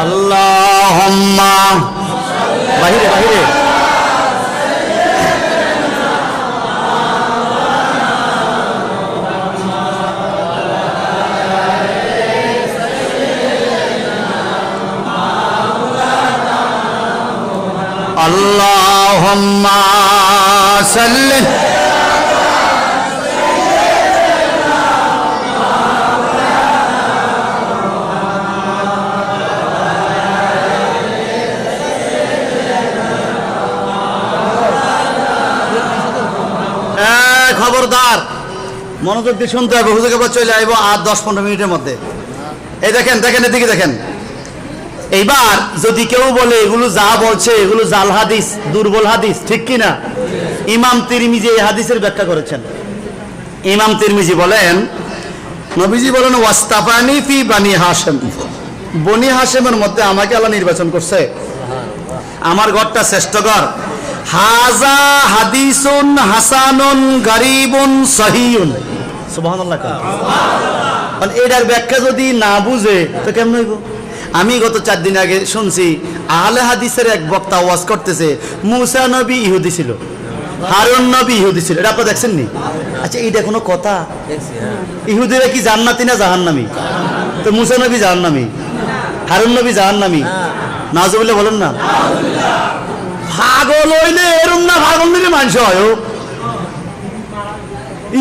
আল্লাহুম্মা। বাহিরে বাহিরে। আল্লাহুম্মা সাল্লি মনোযোগ দিয়ে শুনতে হবে, হুজুর এবার চলে আইব আর দশ পনেরো মিনিটের মধ্যে। এই দেখেন দেখেন এদিকে দেখেন। এইবার যদি কেউ বলে, এগুলো যা বলছে, এগুলো জাল হাদিস, দুর্বল হাদিস, ঠিক কি না ইমাম তিরমিজি এই হাদিসের ব্যাখ্যা করেছেন। ইমাম তিরমিজি বলেন, নবীজি বলেন, ওয়াস্তাফানি ফি বানি হাসেম বনি হাসেমের মধ্যে আমাকে আল্লাহ নির্বাচন করছে। আমার ঘরটা শ্রেষ্ঠ ঘর। হাজা হাদিসুন হাসানুন গরিবুন সহিউন। মানে এটার ব্যাখ্যা যদি না বুঝে, তো কেমন হইব? আমি গত চার দিন আগে শুনছি, আহলে হাদিসের এক বক্তা ওয়াজ করতেছে, মুসা নবী ইহুদি ছিল, হারুন নবী ইহুদি ছিল। এটা আপনারা দেখছেন নি আচ্ছা এইটা কোনো কথা? ইহুদিরা কি জান্নাতি না জাহান্নামি? তো মুসা নবী জাহান্নামি, হারুন নবী জাহান্নামি? নাজুবিল্লাহ বলেন না। পাগল হইলে এরম না পাগল নিলে মানুষ হয়।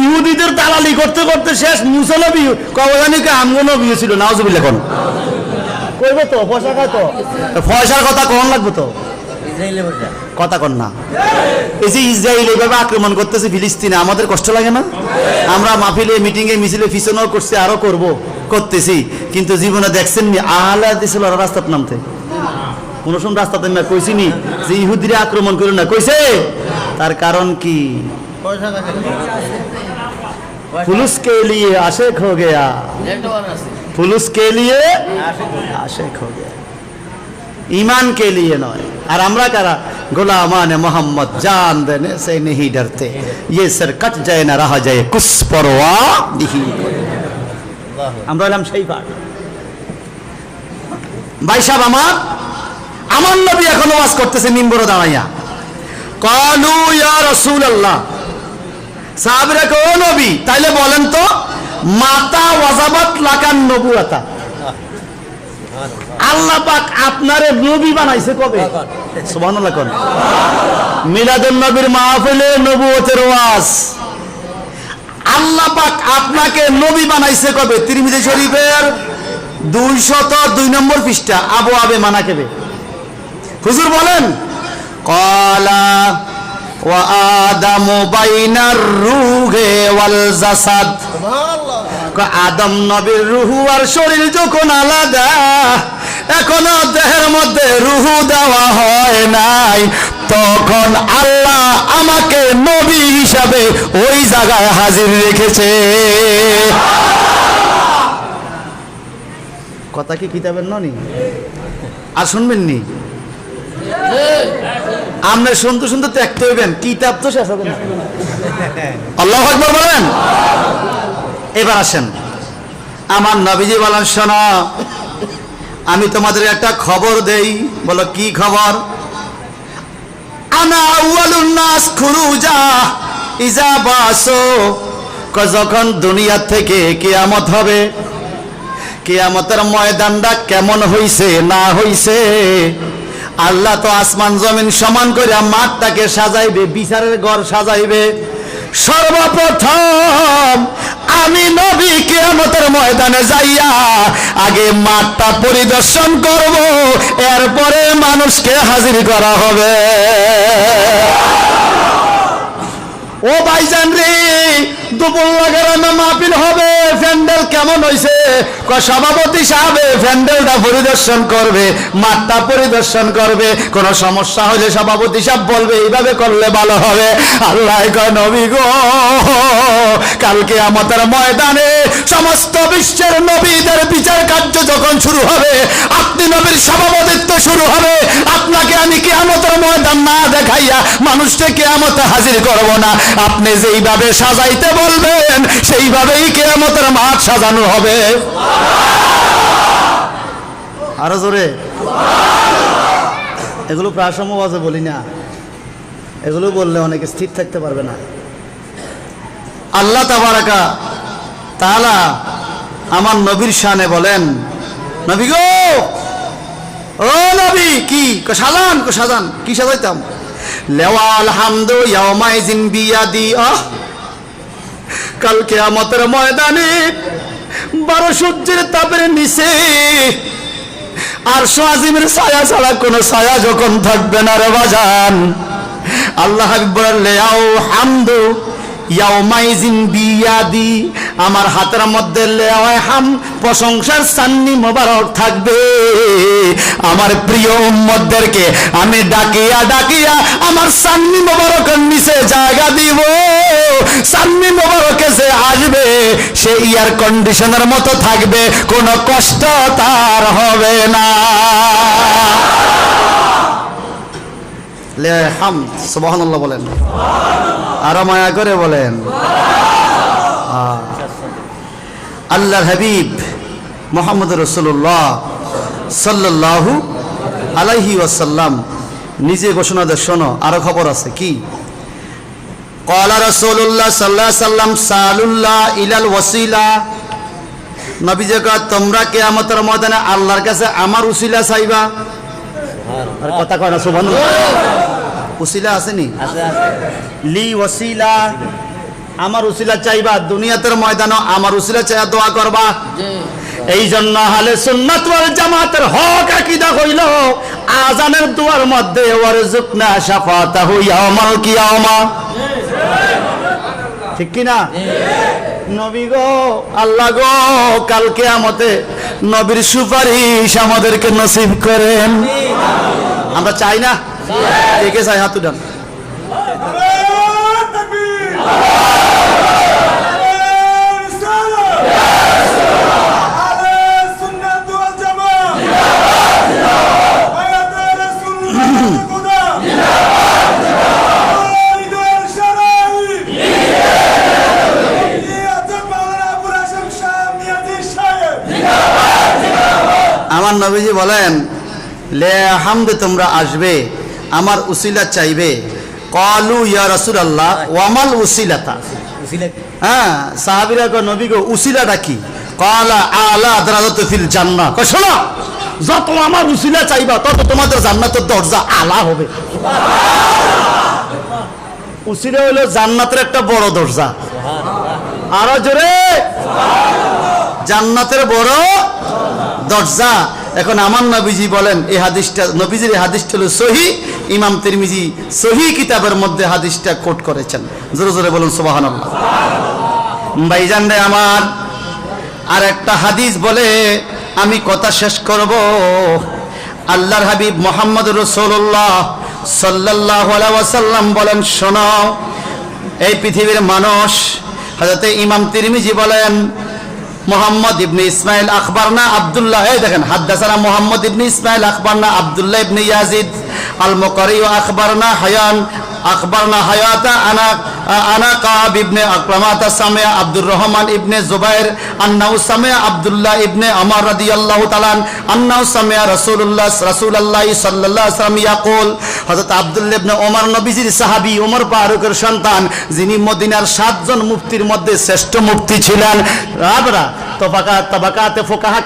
ইহুদিদের দালালি করতে করতে শেষ মুসা নবী কবজানিকে আমগো নবী ছিল নাজুবিল্লাহ কোন কইবে তো পয়সা খায় তো। পয়সার কথা কখন লাগবে তো? কথা কন না। এই যে ইসরায়েল এইভাবে আক্রমণ করতেছে ফিলিস্তিনে আমাদের কষ্ট লাগে না? আমরা মাহফিলে মিটিংয়ে মিছিলে ফিসনও করছি আরও করব করতেছি। কিন্তু জীবনে দেখছেন নি আহলা দিছিল রাস্তার নামতে। কোন সময় রাস্তাতে না কইছি নি যে ইহুদিরে আক্রমণ করুন না কইছে? তার কারণ কি? পয়সা কাছে ফুলুস কে লিয়ে আশেক হো গয়া নেটওয়ার্ক আছে ফুলুস কে লিয়ে আশেক হো গয়া ईमान के लिए नॉय और हमरा करा गुलामान मोहम्मद जान देने से नहीं डरते ये सर कट जाए ना रहा जाए कुछ परवा नहीं আমরা হলাম সেই পাঠ ভাই সাহেব আমার আমার নবী এখন ওয়াজ করতেছে মিম্বর দাঁড়াইয়া কলু ইয়া রসুল আল্লাহ সাহাবিরা কে ও নবী, তাইলে বলেন তো, মাতা ওয়াজাবাত লাকান নবুয়াতা আল্লাহ পাক আপনারে নবী বানাইছে কবে? সুবহানাল্লাহ কোন। মিলাদুন নবীর মাহফিলে নবুয়তের ওয়াজ। আল্লাহ পাক আপনাকে নবী বানাইছে কবে? তিরমিজি শরীফের দুইশত দুই নম্বর পৃষ্ঠা, আবু আবে মানা কেবে। হুজুর বলেন, কলা আদামু বাইনার রুহে ওয়াল জাসাদ আদম নবীর রুহু আর শরীর যখন আলাদা এখনও দেহের মধ্যে রুহু দেওয়া হয় নাই। তখন আল্লাহ আমাকে নবী হিসাবে ওই জায়গায় হাজির রেখেছে। কথা কি কিতাবের ননি? আর শুনবেন নি আপনি শুনতে শুনতে ত্যাগতে হইবেন। কিতাব তো শেষ হবে আল্লাহ বলেন। এবার আসেন। আমার নবীজি বলেন, শোনো, আমি তোমাদের একটা খবর দেই। বলো, কি খবর? আনা খুরুজা ইজা বাসো যখন দুনিয়া থেকে কিয়ামত হবে, কিয়ামতের ময়দানটা কেমন হইছে, না হইছে? আল্লাহ তো আসমান জমিন সমান করে মাঠটাকে সাজাইবে, বিচারের ঘর সাজাইবে। সর্বপ্রথম আমি নবী কিয়ামতের ময়দানে যাইয়া আগে মাঠটা পরিদর্শন করব, এরপরে মানুষকে হাজির করা হবে। ও ভাইজান রে, দুপুর লাগানো মাহফিল হবে, প্যান্ডেল কেমন হইছে? ক সভাপতি সাহেবে, প্যান্ডেলটা পরিদর্শন করবে, মাঠটা পরিদর্শন করবে, কোন সমস্যা হলে সভাপতি সাহেব বলবে, এইভাবে করলে ভালো হবে। আল্লাহ নবী গো কালকে আমাদের ময়দানে সমস্ত বিশ্বের নবীদের বিচার কার্য যখন শুরু হবে, আপনি নবীর সভাপতিত্ব শুরু হবে, আপনাকে আমি কেয়ামতের ময়দান না দেখাইয়া মানুষকে কেয়ামতে হাজির করব না। আপনি যেইভাবে সাজাইতে বলবেন, সেইভাবেই কেয়ামতের মাঠ সাজানো হবে। আরও জোরে। এগুলো প্রাসম বাজে বলি না। এগুলো বললে অনেকে স্থির থাকতে পারবে না। আল্লাহ তাবারাকা তাআলা আমার নবীর শানে বলেন, নবী গো, ও নবী, কি? সাজান সাজান, কি সাজাইতাম? লেওয়াল হামদু ইয়াউমাইজিন বিয়াদি, আহ, কাল কিয়ামতের ময়দানে বারো সূর্যের তাপের নিচে। আর সোয়াজিমের ছায়া ছাড়া কোনো ছায়া যখন থাকবে না রে বাজান। আল্লাহ বলেন লেয়াও হামদু, ইয়াউমাইজিন বিয়াদি আমার হাতের মধ্যে হাম, প্রশংসার সান্নি মোবারক থাকবে। আমার প্রিয় উম্মতদেরকে আমি ডাকিয়া ডাকিয়া আমার সান্নি মোবারকের নিচে জায়গা দিব। সান্নি মোবারকে যে আসবে, সে ইয়ার কন্ডিশনের মতো থাকবে, কোনো কষ্ট তার হবে না। লে হাম, সুবহানাল্লাহ বলেন। আরও মায়া করে বলেন। আল্লাহর হাবিব মোহাম্মদ রসুল্লাহ সাল্লাল্লাহু আলাইহি ওয়াসাল্লাম। নিজে ঘোষণা দেয় শোনো আরও খবর আছে কি? কলা রসুল্লাহ সাল্লাহ সাল্লাম সালুল্লাহ ইলাল ওয়াসিলা। নবীজে তোমরা কেয়ামতের ময়দানে আল্লাহর কাছে আমার উসিলা চাইবা? কথা কয় না সুবহান উসিলা আসেনি লি ওসিলা আমার উসিলা চাইবা দুনিয়াতের ময়দানও আমার উসিলা চাইয়া দোয়া করবা। এই জন্য হালে সুন্নাত ওয়াল জামাতের হক আকীদা হইল আজানের দুয়ার মধ্যে ওয়ারজুকনা শাফাতাহু ইয়াউমাল কিয়ামা। ঠিক কি না নবী গো আল্লাহ গো কাল কিয়ামতে নবীর সুপারিশ আমাদেরকে নসিব করেন। আমরা চাই না? কে কে চাই হাত উঠান? আমার নবীজি বলেন লে হামদে তোমরা আসবে আমার উসিলা চাইবে। কলু ইয়া রাসুল আল্লাহ ওয়ামাল উসিলাতা। উসিলা হ্যাঁ সাহাবিরা কয় নবী গো উসিলাটা কি? কলা আলা আদরাজাতু ফিল জান্নাহ। কয় শোনো যত আমার উসিলা চাইবা তত তোমাদের জান্নাতের দরজা আলা হবে। উসিলা হলো জান্নাতের একটা বড় দরজা। আরও জোরে। জান্নাতের বড় দরজা। এখন আমার নবীজি বলেন, এই হাদিসটা, নবীজির এই হাদিসটা হলো সহি, ইমাম তিরমিজি সহি কিতাবের মধ্যে হাদিসটা কোট করেছেন। জোরে জোরে বলুন, সুবহানাল্লাহ। ভাইজান রে আমার আর একটা হাদিস বলে আমি কথা শেষ করব। আল্লাহর হাবিব মোহাম্মদ রসুল্লাহ সাল্লাহ ওয়াসাল্লাম বলেন শোনাও এই পৃথিবীর মানুষ হাজরতে ইমাম তিরমিজি বলেন মোহাম্মদ ইবনে ইসমাইল আখবরনা আব্দুল্লাহ, এই দেখেন, হাদ্দাসানা মোহাম্মদ ইবনে ইসমাইল আখবরনা আবদুল্লাহ ইবনে ইয়াজিদ আল মুকারি আখবরনা হায়ান আখবরনা হায়াতা আনা আনা কাব ইবনে সামিয়া আব্দুর রহমান ইবনে জুবাইর আব্দুল্লাহ ইবনে আমর রাদিয়াল্লাহু তাআলা আন্নাহু সামিয়া রাসূলুল্লাহ রাসূলুল্লাহ সাল্লাল্লাহু আলাইহি ওয়াসাল্লাম ইয়াকুল হযরত ইবনে ওমর নবীজির ওমর ফারুকের সন্তান, যিনি মদিনার সাতজন মুফতির মধ্যে শ্রেষ্ঠ মুফতি ছিলেন। রাবরা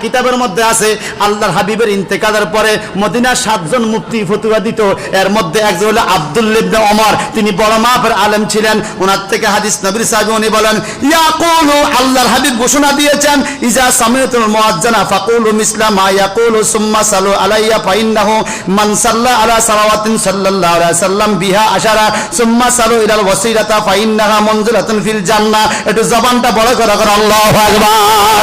কিতাবের মধ্যে আছে, আল্লাহর হাবিবের ইন্তেকালের পরে মদিনার সাতজন মুফতি ফতুয়া দিত। এর মধ্যে একজন হলো আব্দুল্লাহ ইবনে ওমর, তিনি বড় মাপের আলেম ছিলেন। ওনার থেকে হাদিস নবীর সাহেব উনি বলেন, ইয়াকুলু আল্লাহর হাবিব ঘোষণা দিয়েছেন, ইজা সামিতুল মুআজ্জানা ফাকুলু মিসলা মা ইয়াকুলু সুম্মা সালু আলাইয়া ফাইন্নাহু মান সাল্লা আলা সালাওয়াতিন সাল্লাল্লাহু আলাইহি সাল্লাম বিহা আশারা সুম্মা সালু ইলাল ওয়াসিলাতা ফাইন্নাহা মনজিলাতুন ফিল জান্নাহ। একটু জবানটা বড় করে করে আল্লাহু আকবার।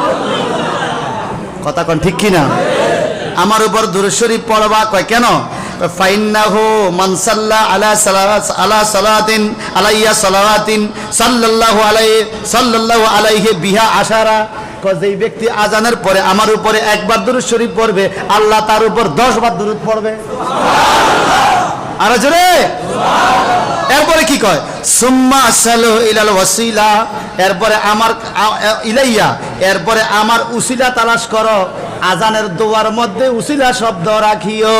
কথা কন, ঠিক কিনা? আমার উপর দূরে শরীফ পড়বা? কয়, কেন? ফাইন্নাহু মান সাল্লা আলা সালাত আলা সালাতিন, আলাইয়া সালাতিন, সাল্লাল্লাহু আলাইহি সাল্লাল্লাহু আলাইহি বিহা আশারা। কয়, যেই ব্যক্তি আজানের পরে আমার উপরে একবার দুরুদ পড়বে, আল্লাহ তার উপর 10 বার দুরুদ পড়বে। আর জোরে? এরপরে কি কয়? সুম্মা সালো ইলাল ওয়াসিলা। এরপরে আমার ইলাইয়া। এরপরে আমার উসিলা তালাশ করো। আজানের দোয়ার মধ্যে উসিলা শব্দ রাখিও।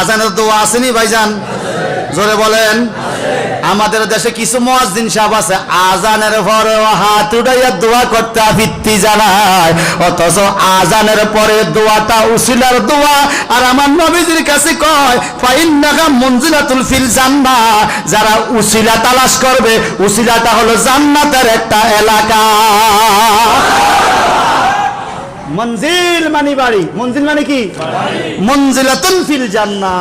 আজানের দোয়া আসেনি ভাইজান? জোরে বলেন। আমাদের দেশে কিছু মুয়াজ্জিন সাহেব আছে আজানের পরে হাত উঠাইয়া দোয়া করতে ভিত্তি জানায়। অথচ আজানের পরে দোয়াটা উসিলার দোয়া। আর আমার নবীজির কাছে কয় ফাইন্নাকা মঞ্জিলাতুল ফিল জান্নাহ। যারা উসিলা তালাশ করবে উসিলাটা হলো জান্নাতের একটা এলাকা। মঞ্জিল মানে বাড়ি। মঞ্জিল মানে কি? মঞ্জিলাতুল ফিল জান্না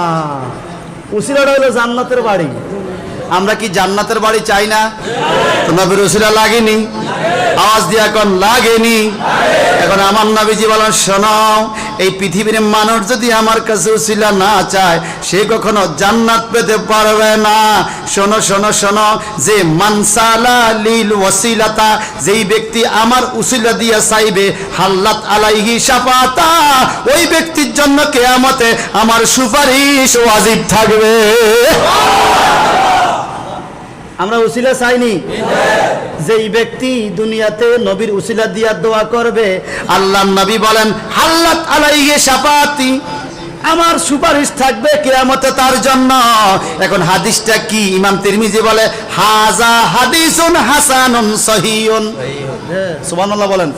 উসিলাটা হলো জান্নাতের বাড়ি। আমরা কি জান্নাতের বাড়ি চাই না? নবীর উসিলা লাগেনি। আওয়াজ দিয়ে এখন লাগেনি। এখন আমার নবীজি বলেন শোনাও এই পৃথিবীর মানুষ যদি আমার কাছে উসিলা না চায়, সে কখনো জান্নাত পেতে পারবে না। শোনো শোনো শোনো, যে মানসালা লিল ওয়াসিলাতা, যেই ব্যক্তি আমার উসিলা দিয়া চাইবে, হাল্লাত আলাইহি সাফাতা ওই ব্যক্তির জন্য কেয়ামতে আমার সুপারিশ ওয়াজিব থাকবে। আমরা উসিলা চাইনি। যেই ব্যক্তি দুনিয়াতে নবীর উসিলা দিয়া দোয়া করবে আল্লাহ নবী বলেন, হাল্লাত আলাইহি সাফাতি আমার সুপারিশ থাকবে কেয়ামতে তার জন্য। এখন হাদিসটা কি? ইমাম তিরমিজি বলে, হাজা হাদিসুন হাসানুন সহিউন সুবহানাল্লাহ বলেন।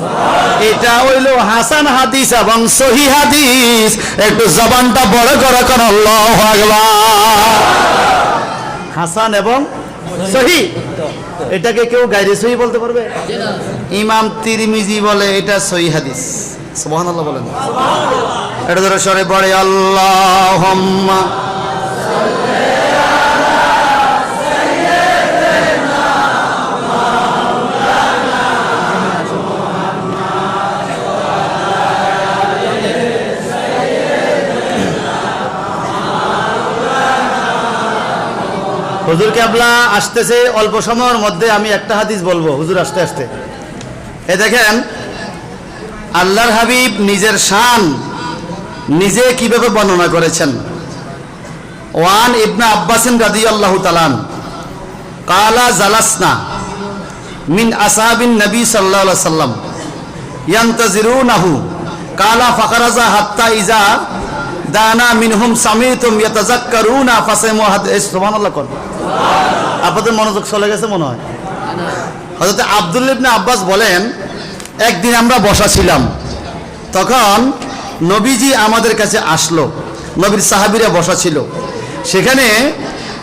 এটা হইল হাসান হাদিস এবং সহি হাদিস। একটু জবানটা বড় করে কোন আল্লাহু আকবার। হাসান এবং সহি? এটাকে কেউ গাইরে সহি বলতে পারবে? ইমাম তিরমিজি বলে, এটা সহি হাদিস। সুবহানাল্লাহ বলেন। এটা ধরে সরে পড়ে আল্লাহ হুজুর কেবলা আসতেছে অল্প সময়ের মধ্যে আমি একটা হাদিস বলব, হুজুর আসতে আসতে। এ দেখেন, আল্লাহর হাবিব নিজের শান নিজে কীভাবে বর্ণনা করেছেন? ওয়ান ইবনা আব্বাসিন রাদি আল্লাহ তালান কালা জালাসনা মিন আসাহাবিন নবী সাল্লাহ সাল্লাম, ইয়ান্তাজিরুনাহু, কালা ফাকারাজা হাত্তা ইজা দানা মিনহুম সামিতুম ইয়াতাযাক্কারুনা, ফাসাইমু হাদিস সুবহানাল্লাহ কোন আপনাদের মনোযোগ চলে গেছে মনে হয়? হযরত আব্দুল্লাহ ইবনে আব্বাস বলেন, একদিন আমরা বসা ছিলাম। তখন নবীজি আমাদের কাছে আসলো। নবীর সাহাবীরা বসা ছিল। সেখানে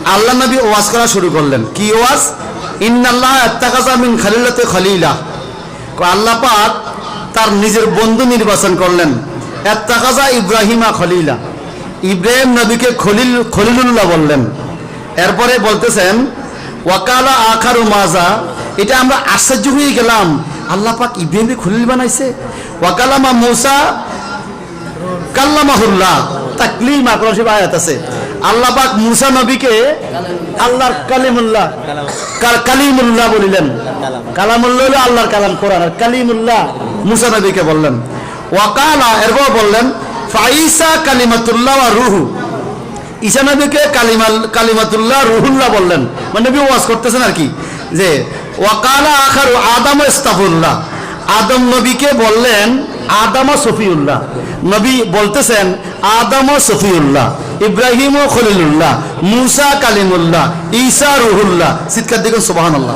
আল্লাহ নবী ওয়াজ করা শুরু করলেন। কি ওয়াজ? ইন্নাল্লাহ খলিলা। আল্লাহ পাক তার নিজের বন্ধু নির্বাচন করলেন। এত্তাকাজা ইব্রাহিমা খলিলা। ইব্রাহিম নবীকে খলিল খলিলুল্লাহ বললেন। এরপরে বলতেছেন, ওয়াকালা আখারু মাজা এটা আমরা আশ্চর্য হয়ে গেলাম। আল্লাহ পাক ইব্রাহিমকে খলিল বানাইছে। ওয়াকালামা মুসা কাল্লামাহুল্লাহ তাকলিমা কোন সব আয়াত আছে। আল্লাহ পাক মুসা নবীকে আল্লাহর কালিমুল্লাহ, কাল- কালিমুল্লাহ বলিলেন। কালামুল্লাহ হলো আল্লাহর কালাম কোরআন, আর কালিমুল্লাহ মুসা নবীকে বললেন। ওয়াকালা, এরপর বললেন ফাইসা কালিমাতুল্লাহ ওয়া রুহু নবীকে কালিমাল কালিমাতুল্লাহ রুহুল্লাহ বললেন। মানে ওয়াজ করতেছেন আর কি। যে, ওয়াকালা আখারু আদম ইস্তাফুল্লাহ। আদম নবীকে বললেন, আদম সফিউল্লাহ। নবী বলতেছেন, আদম সফিউল্লাহ, ইব্রাহিম ও খলিলুল্লাহ, মুসা কালিমুল্লাহ, ঈসা রুহুল্লাহ। চিৎকার দেখুন সুবহানাল্লাহ।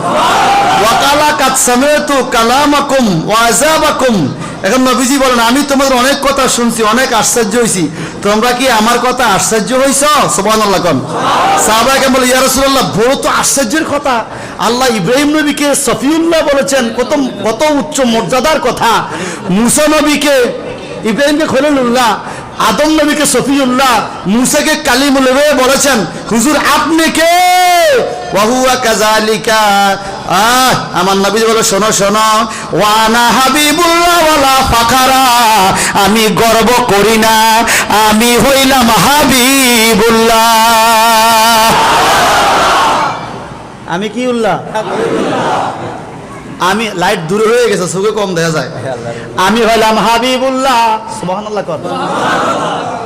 ওয়াকালা কাত সামিআতু কালামাকুম ওয়া আযাবাকুম। এখন নবীজি বলেন, আমি তোমাদের অনেক কথা শুনছি, অনেক আশ্চর্য হয়েছি তোমরা কি আমার কথা আশ্চর্য হইছ? সুবহানাল্লাহ কোন। সাহাবাকে বলে, ইয়া রাসূলুল্লাহ বহুত আশ্চর্যের কথা। আল্লাহ ইব্রাহিম নবীকে সফিউল্লাহ বলেছেন, কত কত উচ্চ মর্যাদার কথা। মুসা নবীকে, ইব্রাহিমকে খলিলুল্লাহ, আদম নবীকে সফিউল্লাহ, মুসাকে কালিমুল্লাহ বলেছেন, হুজুর, আপনি কে? ওয়াহুয়া কাজালিকা আহ, আমার নবী বলে, শোনো শোনো। ওয়ানা হাবিবুল্লাহ ওয়ালা ফাখারা। আমি গর্ব করি না। আমি হইলাম হাবিবুল্লাহ। আমি কি উল্লাহ? আমি লাইট দূরে হয়ে গেছে, চোখে কম দেখা যায়। আমি হইলাম হাবিবুল্লাহ। সুবহানাল্লাহ কর।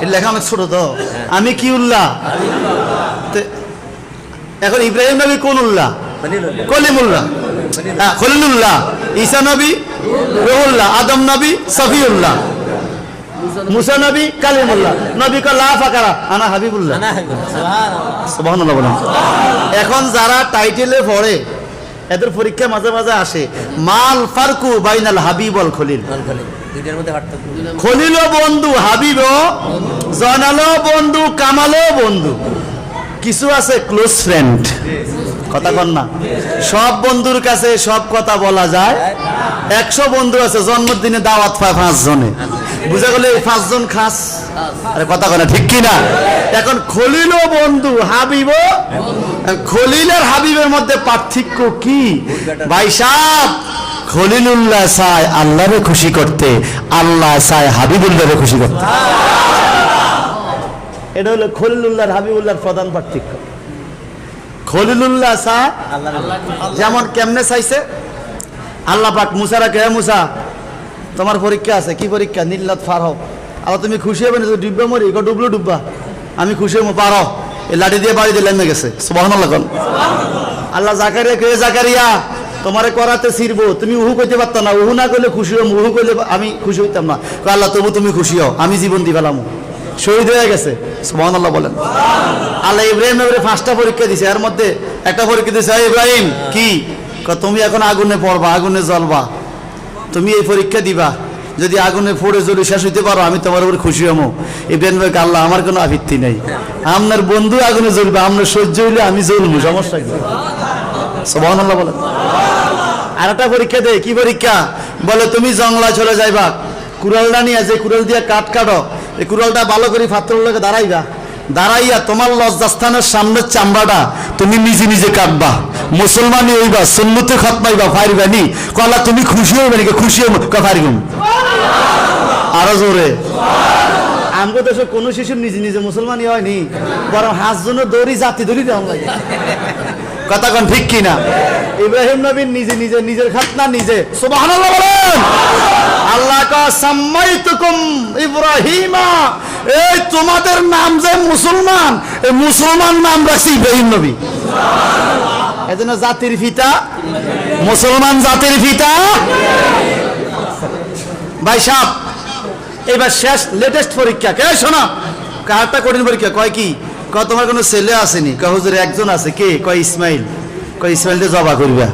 লেখা অনেক ছোট তো। আমি কি উল্লাহ? এখন ইব্রাহিম নবী কোন উল্লাহ কলিমুল্লাহ। হ্যাঁ, খলিলুল্লাহ। ঈসা নবী রহুল্লাহ। আদম নবী সফিউল্লাহ। মুসা নবী কালিমুল্লাহ। নবী কা লা ফাকারা। আনা হাবিবুল্লাহ। সুবহানাল্লাহ। বলেন। এখন যারা টাইটেলে পড়ে এদের পরীক্ষা মাঝে মাঝে আসে মাল ফারকু বাইনাল হাবিবল খলিল। দুইটার মধ্যে খলিল বন্ধু হাবিব জয়নালো বন্ধু কামালো বন্ধু। কিছু আছে ক্লোজ ফ্রেন্ড কথা কন না। সব বন্ধুর কাছে সব কথা বলা যায়। একশো বন্ধু আছে, জন্মদিনে দাওয়াত পায় পাঁচ জনে বুঝা গেলে এই পাঁচজন খাস? আরে কথা কনা ঠিক কি না এখন খলিল বন্ধু হাবিব খলিল আর হাবিবের মধ্যে পার্থক্য কি? ভাই সাহ খলিলুল্লাহ চায় আল্লাহরে খুশি করতে, আল্লাহ চায় হাবিবুল্লাহরে খুশি করতে। এটা হলো খলিলুল্লাহ হাবিবুল্লাহর প্রধান পার্থক্য। খলিলুল্লাহ চায় যেমন কেমনে চাইছে? আল্লাহ পাক মুসারা কে মুসা, তোমার পরীক্ষা আছে, কি পরীক্ষা? নীলাত ফার হোক আল্লাহ, তুমি খুশি হবে না ডুববে মরি? গো ডুবলো ডুববা। আমি খুশি হব, পারো এই লাঠি দিয়ে বাড়ি দিয়ে লেমে গেছে। সুবাহ আল্লাহ, জাকারিয়া কে? জাকারিয়া, তোমারে করাতে ছিড়বো। তুমি উহু কইতে পারতো না। উহু না করলে খুশি হম উহু করলে আমি খুশি হইতাম না। আল্লাহ, তবু তুমি খুশি হও। আমি জীবন দি পেলাম শহীদ হয়ে গেছে। সুবাহ বলেন। আল্লাহ ইব্রাহিম এবারে পাঁচটা পরীক্ষা দিছে। এর মধ্যে একটা পরীক্ষা দিছে "এই ইব্রাহিম, কি? তুমি এখন আগুনে পড়বা, আগুনে জ্বলবা। তুমি এই পরীক্ষা দিবা। যদি আগুনে পড়ে জ্বলে শেষ হইতে পারো, আমি তোমার উপর খুশি হমো ইব্রাহিম ভাই আল্লাহ, আমার কোনো আভিত্তি নেই। আপনার বন্ধু আগুনে জ্বলবে, আপনার সহ্য হইলে আমি জ্বলবো, সমস্যা কি? সোহান আল্লাহ বলেন। আর একটা পরীক্ষা দে, কি পরীক্ষা? বলে, তুমি জঙ্গলা চলে যাইবা। কুড়ালটা নিয়ে যে কুড়াল দিয়ে কাঠ কাটো এই কুড়ালটা ভালো করে ফাত্তর লোকে দাঁড়াইবা। দাঁড়াইয়া তোমার লজ্জাস্থানের সামনের চামড়াটা তুমি নিজে নিজে কাটবা। মুসলমানি হইবা সুন্নতে খতমাইবা ফাইরবা নি। কলা তুমি খুশি হইবে নাকি খুশি হইব? ফারিগুম আরও জোরে। আমগো দেশে কোনো শিশুর নিজে নিজে মুসলমানই হয়নি বরং হাঁস জন্য দড়ি জাতি দড়ি দেওয়া লাগে। কথা কোন ঠিক কি না ইব্রাহিম নবীন নিজে নিজে নিজের খাতনা নিজে। সুবহানাল্লাহ বলেন! আল্লাহ ইব্রাহিমা। এই তোমাদের নাম যে মুসলমান মুসলমান নাম রাখছি ইব্রাহিম নবী। এজন্য জাতির পিতা, মুসলমান জাতির পিতা। ভাই সাহেব, এবার শেষ লেটেস্ট পরীক্ষা। কে শোনো, কারটা কঠিন পরীক্ষা, কয় কি? কয়, তোমার কোনো ছেলে আসেনি? কয় একজন আছে, কে? কয়, ইসমাইল। কয়, ইসমাইলকে জবা করবা।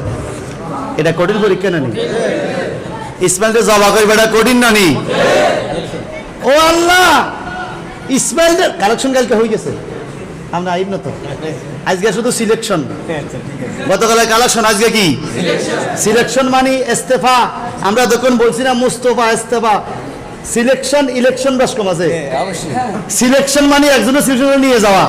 এটা কঠিন পরীক্ষা না নি? ইসমাইলকে জবা করি বেটা কঠিন না নি? ও আল্লাহ! ইসমাইল কালেকশন কালকে হয়ে গেছে। আমরা আইব না তো। আজকে শুধু সিলেকশন গতকালের কালেকশন আজকে কি? সিলেকশন মানে ইস্তেফা। আমরা তখন বলছি না মুস্তফা ইস্তেফা সিলেকশন ইলেকশন বাসকম আছে। সিলেকশন মানে একজনের সিলেকশন নিয়ে যাওয়া।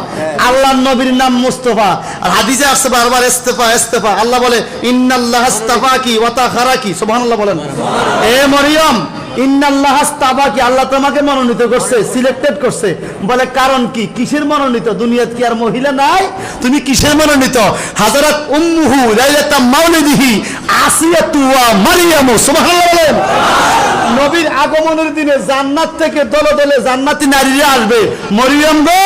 আল্লাহ নবীর নাম মুস্তফা। আর হাদিসে আসছে বারবার ইস্তেফা ইস্তেফা। আল্লাহ বলে ইন্নাল্লাহ ইস্তাফা কি ওয়াতা খারা কি সুবহানাল্লাহ। বলেন এ মরিয়ম আল্লাহ তোমাকে করছে সিলেক্টেড করছে। বলে, কারণ কি? কিসের মনোনীত? দুনিয়াত কি আর মহিলা নাই? তুমি কিসের মনোনীত? নবীর আগমনের দিনে জান্নাত থেকে দলে দলে জান্নাতি নারীরা আসবে। মরিয়ম গো,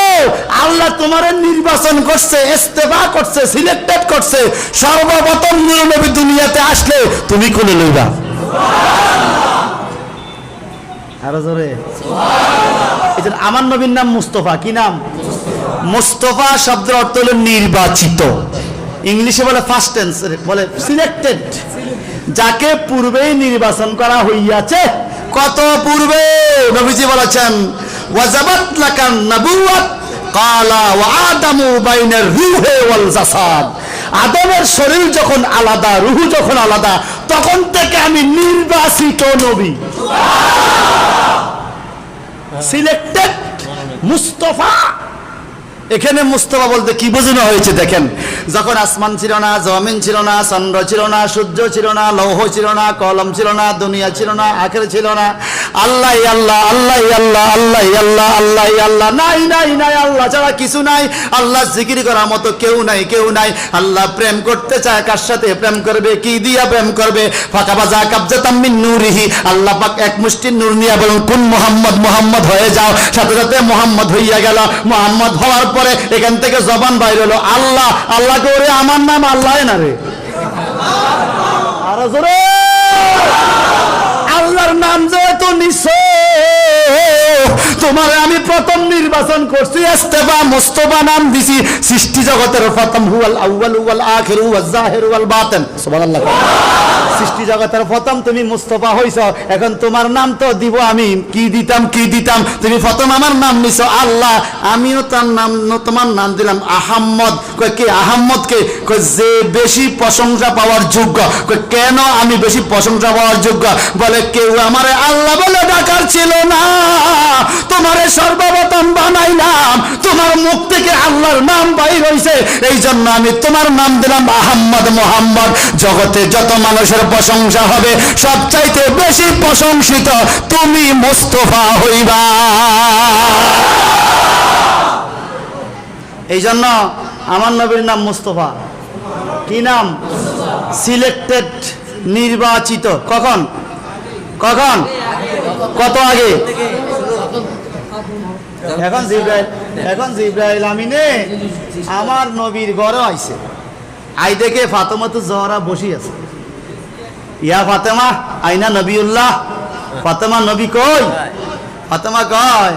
আল্লাহ তোমার নির্বাচন করছে, ইস্তেফা করছে সিলেক্টেড করছে। সর্বপ্রথম নবী দুনিয়াতে আসলে তুমি কোলে লইবা? আরও জোরে। আমার নবীর নাম মুস্তফা, কি নাম? মুস্তফা শব্দের অর্থ নির্বাচিত। ইংলিশে বলে ফার্স্ট বলে সিলেক্টেড যাকে পূর্বেই নির্বাচন করা হইয়াছে, কত পূর্বে? নবীজি বলেছেন কালা আদমের শরীর যখন আলাদা, রুহু যখন আলাদা, তখন থেকে আমি নির্বাচিত নবী। সিলেক্টেড মুস্তফা এখানে মুস্তফা বলতে কি বোঝানো হয়েছে দেখেন? যখন আসমান ছিল না, জমিন ছিল না, চন্দ্র ছিল না, সূর্য ছিল না, লৌহ ছিল না, কলম ছিল না, দুনিয়া ছিল না, আখের ছিল না, আল্লাহ আল্লাহ আল্লাহ আল্লাহ আল্লাহ আল্লাহ আল্লাহ আল্লাহ, নাই নাই নাই, আল্লাহ ছাড়া কিছু নাই, আল্লাহ জিকির করার মতো কেউ নাই কেউ নাই, আল্লাহ প্রেম করতে চায়, কার সাথে প্রেম করবে, কি দিয়া প্রেম করবে? ফাঁকা বাজা কাবজা তাম্মিন নূরিহি, আল্লাহ পাক এক মুষ্টি নূর নিয়া বলুন, কোন মোহাম্মদ মোহাম্মদ হয়ে যাও, সাথে সাথে মোহাম্মদ হইয়া গেল। মোহাম্মদ হওয়ার পরে এখান থেকে জবান বাইর হলো, আল্লাহ আল্লাহ করে আমার নাম আল্লাহ না রে? আল্লাহর নাম যেহেতু নিছো তোমার আমি প্রথম নির্বাচন করছি। ইস্তেফা মুস্তফা নাম দিছি। সৃষ্টি জগতের প্রথম হুয়াল আউয়াল, হুয়াল আখির, হুয়াল জাহির, হুয়াল বাতিন। সুবহানাল্লাহ। সৃষ্টি জগতের প্রথম তুমি মুস্তফা হইছ। এখন তোমার নাম তো দিব আমি। কি দিতাম কি দিতাম? তুমি প্রথম আমার নাম নিছো। আল্লাহ, আমিও তার নাম, তোমার নাম দিলাম আহাম্মদ। কে? আহাম্মদ কে? কয়, যে বেশি প্রশংসা পাওয়ার যোগ্য। কয়, কেন আমি বেশি প্রশংসা পাওয়ার যোগ্য? বলে, কেউ আমারে আল্লাহ বলে ডাকার ছিল না। তোমারে সর্বপ্রথম বানাইলাম। তোমার মুখ থেকে আল্লাহর নাম বাইর হইছে। এই জন্য আমি তোমার নাম দিলাম আহাম্মদ মোহাম্মদ। জগতে যত মানুষের প্রশংসা হবে, সবচাইতে বেশি প্রশংসিত তুমি মোস্তফা হইবা। এই জন্য আমার নবীর নাম মুস্তফা। কি নাম? সিলেক্টেড নির্বাচিত। কখন? কখন? কত আগে? এখন জিব্রাইল এখন জিব্রাইল আমিনে আমার নবীর ঘরে আইছে। আই দেখে ফাতেমা তো জহরা বসি আছে। ইয়া ফাতেমা, আইনা নবিউল্লাহ। ফাতেমা নবী কই? ফাতেমা কয়,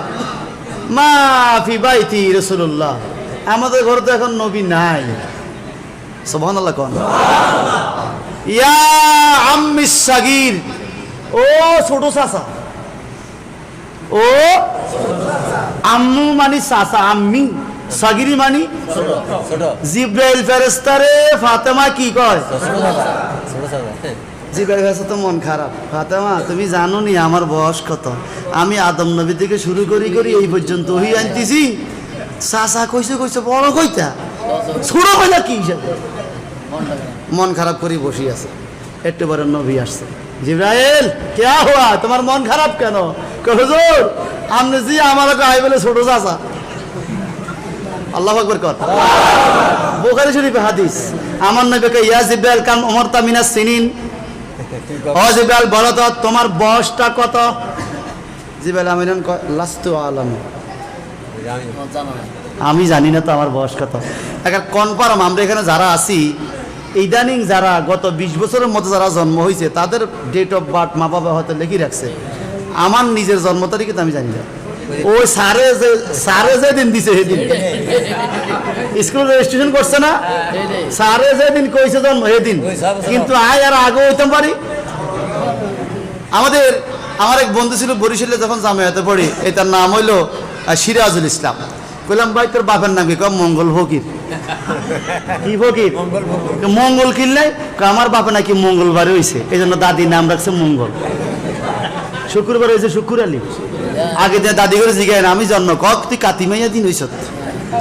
মা ফি বাইতি রাসূলুল্লাহ। আমাদের ঘরে তো এখন নবী নাই। সুবহানাল্লাহ কোন। ইয়া আম্মি সাগীর। ও ছোট চাচা। ও আম্মু মানি, চাচা আম্মি। সাগিরি মানি। জিব্রাইল ফেরেস্তারে ফাতেমা কি কয়? জিব্রাইল ফেরেস্তা তো মন খারাপ। ফাতেমা, তুমি জানো নি আমার বয়স কত। আমি আদম নবী থেকে শুরু করি করি এই পর্যন্ত ওই আনতেছি। চাচা কইছে কইছে, বড় কইতা? ছোট কইলা কি মন খারাপ করে বসি আছে। একটু পরে নবী আসছে। জিব্রাইল, কে হুয়া তোমার মন খারাপ কেন? হুজুর আপনি জি আমার আই বলে ছোট চাচা। আল্লাহ আকবর কর। বোখারি শরীফে হাদিস, আমার নবীকে ইয়া জিব্রাইল কাম ওমর তামিনা সিনিন। ও জিব্রাইল, বলো তো, তোমার বয়সটা কত? জিব্রাইল আমিন কয়, লাস্তু আলম। আমি জানি না তো আমার বয়স কত। এখন কনফার্ম, আমরা এখানে যারা আছি, ইদানিং যারা গত বিশ বছরের মতো যারা জন্ম হয়েছে তাদের ডেট অফ বার্থ মা বাবা হয়তো লিখে রাখছে। আমার নিজের জন্ম তারিখে তো আমি জানি না। ওই সারে যে সারে যে দিন দিছে সেদিন। স্কুল রেজিস্ট্রেশন করছে না? সারে যেদিন কইছে জন্ম সেদিন। কিন্তু আয় আর আগে হইতাম পারি। আমাদের আমার এক বন্ধু ছিল বরিশালে যখন জামায়াতে পড়ি এটার নাম হইল সিরাজুল ইসলাম। কইলাম ভাই তোর বাপের নাম কি? কম মঙ্গল ফকির। কি ফকির? মঙ্গল কিনলে আমার বাপে নাকি মঙ্গলবারে হইছে এই জন্য দাদির নাম রাখছে মঙ্গল। শুক্রবার হয়েছে শুক্র আলী। আগে দিয়ে দাদি করে না, আমি জন্ম কক, তুই কাতিমাইয়া দিন হইছ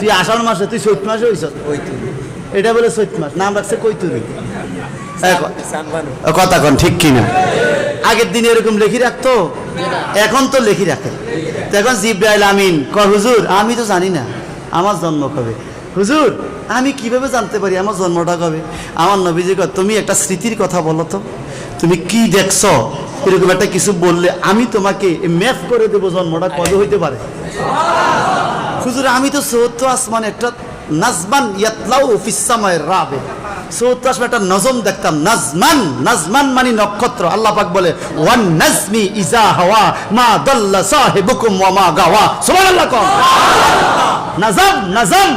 তুই আষাঢ় মাসে, তুই চৈত মাসে ওই এটা বলে চৈত মাস, নাম রাখছে কৈতুরি কথা কন, ঠিক কিনা। আগের দিন এরকম লেখি রাখতো, এখন তো লেখি রাখে। তো এখন জিব্রাইল আমিন কর হুজুর, আমি তো জানি না, আমার জন্ম কবে? হুজুর, আমি কীভাবে জানতে পারি, আমার জন্মটা কবে? আমার নবীজি তুমি একটা স্মৃতির কথা বলো তো। তুমি কি দেখছ? এরকম একটা কিছু বললে আমি তোমাকে ম্যাপ করে দেবো জন্মটা, কবে হইতে পারে? হুজুর, আমি তো সৌত্র আসমান একটা নাজমান ইয়াতলাউ ফিসামায় রাবে। আসমান একটা নজম দেখতাম, নাজমান নাজমান মানে নক্ষত্র, আল্লাহ পাক বলে, ওয়ান নাজমি ইজা হাওয়া, মা দাল্লা সাহিবুকুম ওয়া মা গাওয়া। সুবহানাল্লাহ কম নাজম নাজম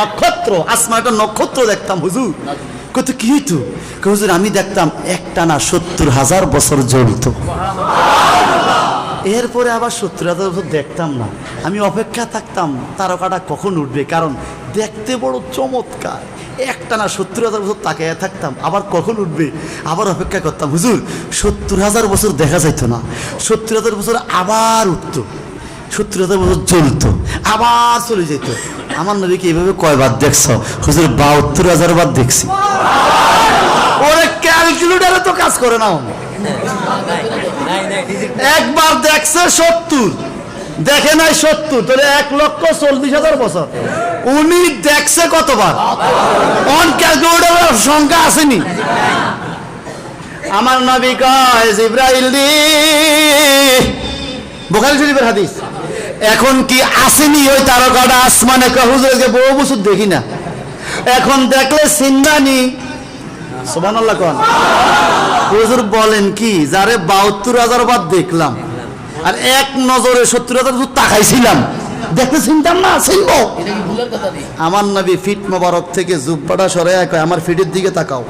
নক্ষত্র, আসমান একটা নক্ষত্র দেখতাম, হুজুর। কত কি হইতো? হুজুর, আমি দেখতাম একটানা সত্তর হাজার বছর জ্বলতো এরপরে আবার সত্তর হাজার বছর দেখতাম না। আমি অপেক্ষা থাকতাম, তারকাটা কখন উঠবে? কারণ দেখতে বড় চমৎকার। একটা না সত্তর হাজার বছর তাকাইয়া থাকতাম, আবার কখন উঠবে? আবার অপেক্ষা করতাম, হুজুর, সত্তর হাজার বছর দেখা যাইতো না। সত্তর হাজার বছর আবার উঠতো। হাজার বছর জ্বলতো, আবার চলে যেত। আমার নবীকে এইভাবে কয়বার দেখছ? হুজুর, বাহাত্তর হাজার বার দেখছি। ওরে ক্যালকুলেটারে তো কাজ করে না একবার দেখছে সত্তর, দেখে নাই সত্তর, তাহলে এক লক্ষ চল্লিশ হাজার বছর। উনি দেখছে কতবার? অন ক্যালকুলেটারের সংখ্যা আসেনি। আমার নবী কয়, জিব্রাইল দি। বোখারি শরীফের হাদিস। এখন কি আসেনি ওই তারকাটা? আসমানে কয় বহু বছর দেখি না। এখন দেখলে সিন্দানি সুবহানাল্লাহ কোন। হুজুর বলেন কি, যারে বাহাত্তর হাজার বার দেখলাম আর এক নজরে সত্তর হাজার তাকাইছিলাম। দেখতে চিনতাম না, চিনবো। আমার নবী ফিট মোবারক থেকে জুব্বাটা সরে এক আমার ফিটের দিকে তাকাও।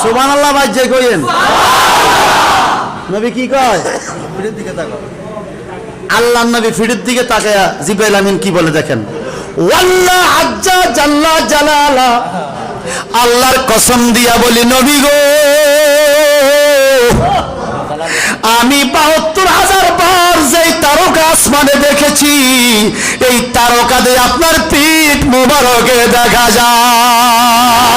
সুবান আল্লাহ ভাই, যে কইেন নবী কি কয়, ফিটের দিকে তাকাও। আল্লাহ নবী ফিটের দিকে তাকায়া জিব্রাইল আমিন কি বলে দেখেন? আল্লাহর কসম দিয়া বলি, নবী গো, আমি বাহাত্তর হাজার বার যেই তারকা আসমানে দেখেছি, এই তারকা দিয়ে আপনার পিঠ মোবারকে দেখা যায়।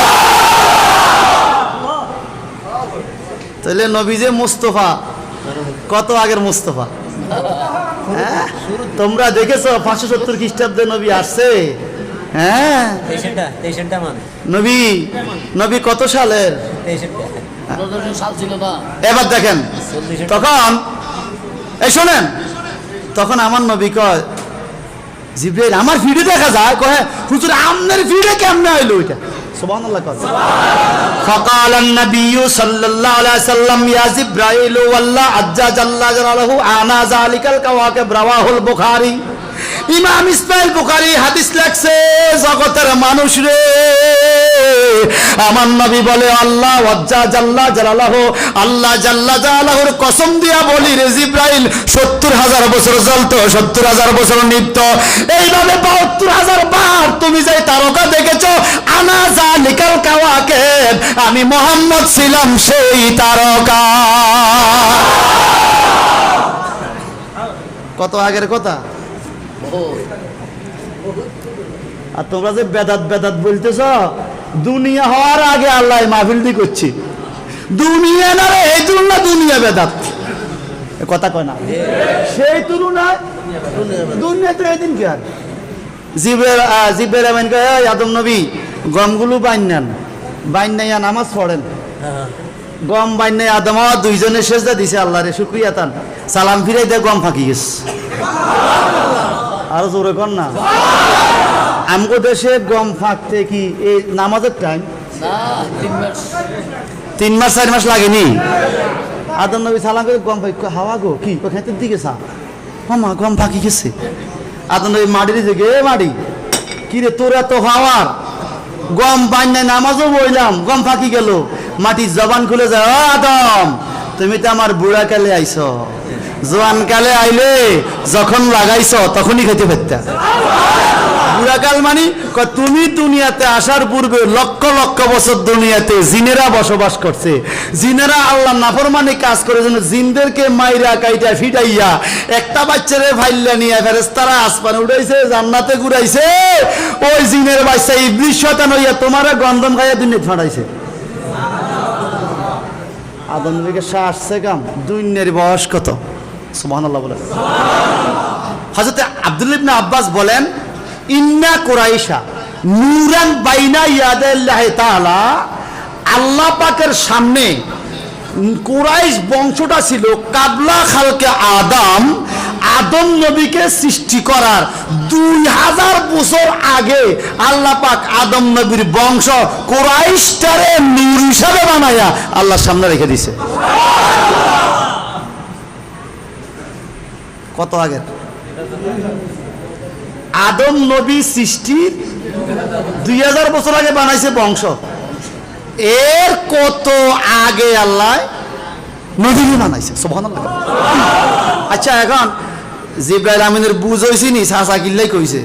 তাহলে নবী যে মুস্তফা, কত আগের মুস্তফা? হ্যাঁ? তোমরা দেখেছ পাঁচশো সত্তর খ্রিস্টাব্দে নবী আসছে? হ্যাঁ? মানে। নবী? নবী কত সালের? এবার দেখেন তখন এই শোনেন তখন আমার নবী কয় জিব্রাইল আমার ভিডিও দেখা যায়? কয় হুজুর আমনের ভিডিও কেমনে হইল ওইটা? সুবহানাল্লাহ কয় فقال النبي صلى الله عليه وسلم يا جبرائيل والله عز جل جلاله انا ذلك الكواكب رواه البخاري ইমাম ইসমাইল বুখারী হাদিস লেখছে জগতের মানুষ রে আমার নবী বলে, আল্লাহ জাল্লা জালালাহু, আল্লাহ জাল্লা জালালাহুর কসম দিয়া বলি রে জিব্রাইল, সত্তর হাজার বছর জ্বলতো সত্তর হাজার বছর নিত্য। এইভাবে বাহাত্তর হাজার বার তুমি যে তারকা দেখেছ, আনা জালিকাল কাওয়াকে, আমি মোহাম্মদ ছিলাম সেই তারকা। কত আগের কথা? আর তোমরা যে বেদাত বেদাত বলতেছ দুনিয়া হওয়ার আগে আল্লাহ মাহফিল দি করছি। দুনিয়া না রে, এই তুলনা দুনিয়া বেদাত। কথা কয় না? সেই তুলনায় দুনিয়া তো এদিন কি আর? জিবের জিবের আমিন কয়, "এই আদম নবী, গমগুলো বাইনান বাইনাইয়া নামাজ পড়েন। গম বাইনাই আদম দুইজনে সেজদা দিছে আল্লাহ রে, শুক্রিয়া তান। সালাম ফিরাই দে, গম ফাঁকি গেছে। আরও জোরে কর না? আমগো দেশে গম ফাঁকতে কি এই নামাজের টাইম তিন মাস। চার মাস লাগেনি? আদম নবী সালাম করে গম ফাঁকি হাওয়া গো? কি? খেতের দিকে চা? মামা গম ফাঁকি গেছে। আদম নবী মাটি দিছে গে মাটি কি রে তোর এত হাওয়ার? গম পাই নাই নামাজও বইলাম গম ফাঁকি গেল। মাটির জবান খুলে যায় ও আদম তুমি তো আমার বুড়া কালে আইছ। জোয়ান কালে আইলে যখন লাগাইছ তখনই খেতে পারতা। বুড়াকাল মানে? তুমি দুনিয়াতে আসার পূর্বে লক্ষ লক্ষ বছর দুনিয়াতে জিনেরা বসবাস করছে। জিনেরা আল্লাহ নাফরমানি কাজ করে জন্য জিনদেরকে মাইরা, কাইটা, ফিটাইয়া একটা বাচ্চারে ফাইল্লা নিয়ে ফেরেস্তারা আসমানে উঠাইছে, জান্নাতে ঘুরাইছে। ওই জিনের বাচ্চা ইবলিশ শয়তান হইয়া তোমারে গন্ধম খাইয়া দুনিয়া ফাটাইছে। আদম সেকাম দুনিয়ার বয়স কত? সুবহানাল্লাহ বলে। আব্দুল আব্বাস বলেন ইন্না কুরাইশা নূরান বাইনা আল্লাহ পাকের সামনে কুরাইশ বংশটা ছিল কাবলা খালকে আদম আদম নবীকে সৃষ্টি করার। দুই হাজার বছর আগে আল্লাহ পাক আদম নবীর বংশ কুরাইশটারে নূর হিসাবে বানায়া আল্লাহর সামনে রেখে দিছে। কত আগের? আদম নবী সৃষ্টির দুই হাজার বছর আগে বানাইছে বংশ। এর কত আগে আল্লাহ নদী বানাইছে? আচ্ছা এখন জিব্রাইল আমিনের বুঝ হয়েছি নি? সাসা কিল্লাই কইছে।